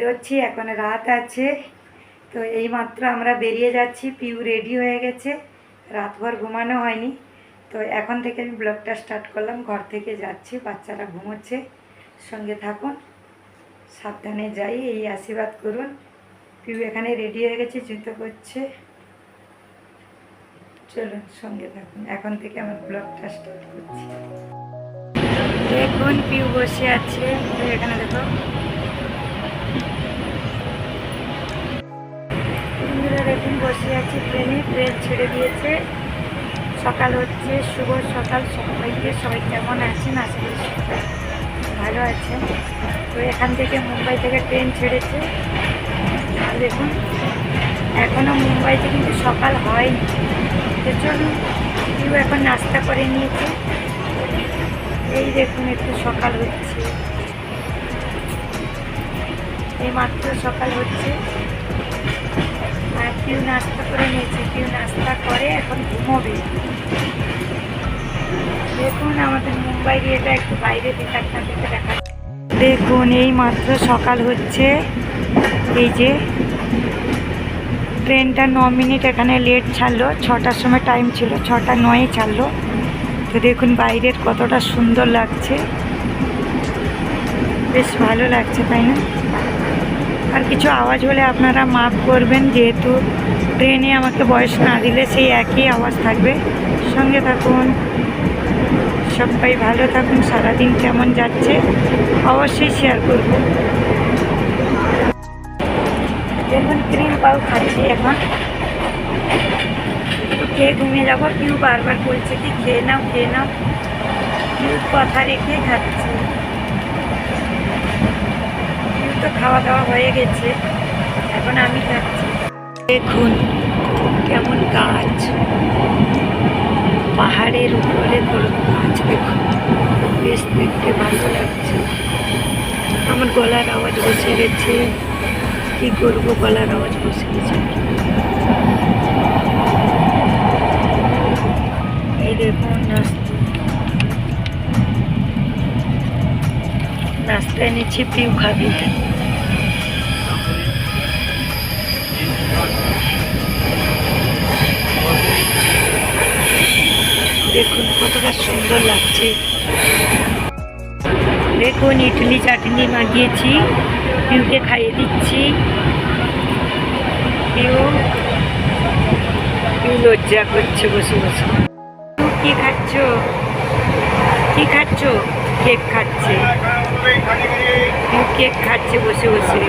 বেরোচ্ছি, এখন রাত আছে। তো এইমাত্র আমরা বেরিয়ে যাচ্ছি, পিউ রেডি হয়ে গেছে। রাতভর ঘুমানো হয়নি। তো এখন থেকে আমি ব্লগটা স্টার্ট করলাম, ঘর থেকে যাচ্ছি, বাচ্চারা ঘুমোচ্ছে। সঙ্গে থাকুন, সাবধানে যাই, এই আশীর্বাদ করুন। পিউ এখানে রেডি হয়ে গেছে, জুতো করছে চলুন, সঙ্গে থাকুন। এখন থেকে আমার ব্লগটা স্টার্ট করছি। দেখুন, পিউ বসে আছে। এখানে দেখো দেখুন বসে আছি ট্রেনে, ট্রেন ছেড়ে দিয়েছে। সকাল হচ্ছে, শুভ সকাল, সবাইকে, সবাই কেমন আছেন? আশা ভালো আছেন। তো এখান থেকে মুম্বাই থেকে ট্রেন ছেড়েছে। আর দেখুন এখনও মুম্বাইতে কিন্তু সকাল হয়নি। তো চলুন, কেউ এখন নাস্তা করে নিয়েছে। এই দেখুন, একটু সকাল হচ্ছে। এই মাত্র সকাল হচ্ছে। আর কেউ নাস্তা করে নিয়েছে, কেউ নাস্তা করে, এখন ঘুমোবে। দেখুন আমাদের মুম্বাইয়ের এটা একটু বাইরে থেকে আপনাদেরকে দেখা দেখুন, এই মাত্র সকাল হচ্ছে। এই যে, ট্রেনটা ন মিনিট এখানে লেট ছাড়লো, ছটার সময় টাইম ছিল, ছটা নয়ে ছাড়লো। তো দেখুন, বাইরের কতটা সুন্দর লাগছে। বেশ ভালো লাগছে, তাই না? আর কিছু আওয়াজ হলে আপনারা মাফ করবেন, যেহেতু ট্রেনে আমাকে বয়স না দিলে সেই একই আওয়াজ থাকবে। সঙ্গে থাকুন, সবাই ভালো থাকুন, সারাদিন কেমন যাচ্ছে অবশ্যই শেয়ার করব। দেখুন ক্রিম পাও খাচ্ছি এখন। খেয়ে ঘুমিয়ে যাব কেউ বারবার বলছে কি, খেয়ে নাও খেয়ে নাও। কথা রেখে খাচ্ছে কেউ তো খাওয়া দাওয়া হয়ে গেছে। এখন আমি খাচ্ছি দেখুন কেমন গাছ। পাহাড়ের উপরে বড় গাছ, দেখুন। বেশ দেখতে ভালো লাগছে। আমার গলার আওয়াজ বসে গেছে। কি করব গলার আওয়াজ বসে গেছে। এই দেখুন নাস্তা। নাস্তা এনেছি পিউ খাবি দেখুন কতটা সুন্দর লাগছে। দেখুন, ইডলি চাটনি মাখিয়েছি পিউকে খাইয়ে দিচ্ছি। পিউ পিউ লজ্জা করছে, বসে বসে। কি খাচ্ছ? কি খাচ্ছ? কেক খাচ্ছে। কেক খাচ্ছে, বসে বসে।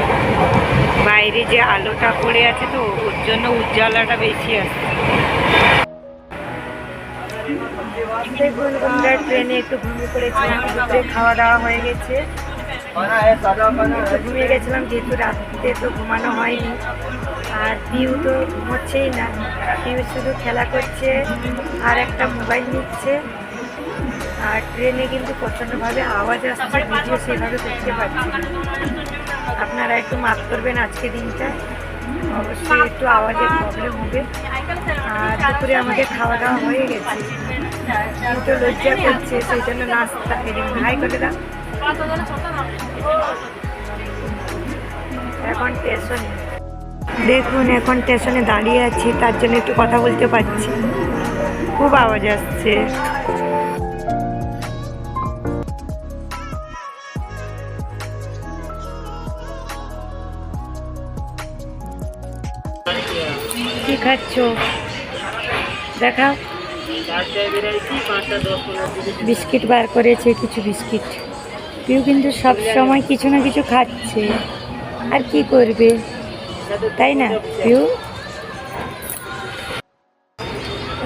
বাইরে যে আলোটা পড়ে আছে তো, ওর জন্য উজ্জ্বলাটা বেশি আসছে দেখুন আমরা ট্রেনে একটু ঘুমিয়ে পড়েছিলাম, দুপুরে খাওয়া দাওয়া হয়ে গেছে। ঘুমিয়ে গেছিলাম, যেহেতু রাত্রিতে তো ঘুমানো হয়নি। আর পিউ তো ঘুমোচ্ছেই না। পিউ শুধু খেলা করছে আর একটা মোবাইল নিচ্ছে। আর ট্রেনে কিন্তু প্রচণ্ডভাবে আওয়াজ আসছে, ভিডিও সেভাবে করতে পারছি আপনারা একটু মাফ করবেন আজকে দিনটা। অবশ্যই একটু আওয়াজের প্রবলেম হবে। আর দুপুরে আমাদের খাওয়া দাওয়া হয়ে গেছে। কিন্তু লজ্জা করছে, সেই জন্য নাস্তা হাই করে দাও। এখন স্টেশনে দেখুন, এখন স্টেশনে দাঁড়িয়ে আছি, তার জন্য একটু কথা বলতে পারছি। খুব আওয়াজ আসছে। কি খাচ্ছ দেখাও। বিস্কিট বার করেছে, কিছু বিস্কিট। কেউ কিন্তু সব সময় কিছু না কিছু খাচ্ছে। আর কি করবে? তাই না, কেউ?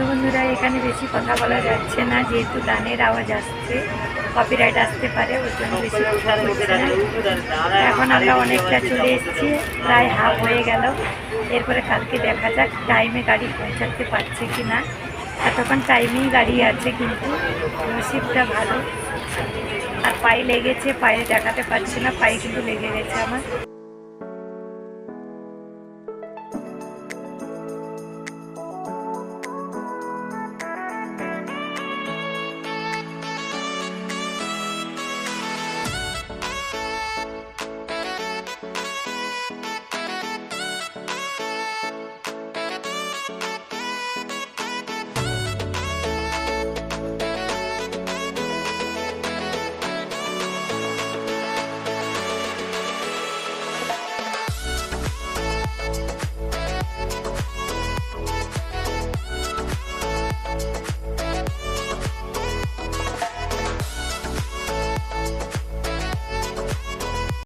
বন্ধুরা, এখানে বেশি কথা বলা যাচ্ছে না, যেহেতু গানের আওয়াজ আসছে। কপিরাইট আসতে পারে, ওর জন্য বেশি এখন আমরা অনেকটা চলে এসেছি, প্রায় হাফ হয়ে গেল। এরপরে কালকে দেখা যাক টাইমে গাড়ি পৌঁছাতে পারছে কি না এতক্ষণ টাইমেই গাড়ি আছে কিন্তু নসিবটা ভালো। আর পায়ে লেগেছে, পায়ে দেখাতে পারছি না, পায়ে কিন্তু লেগে গেছে আমার।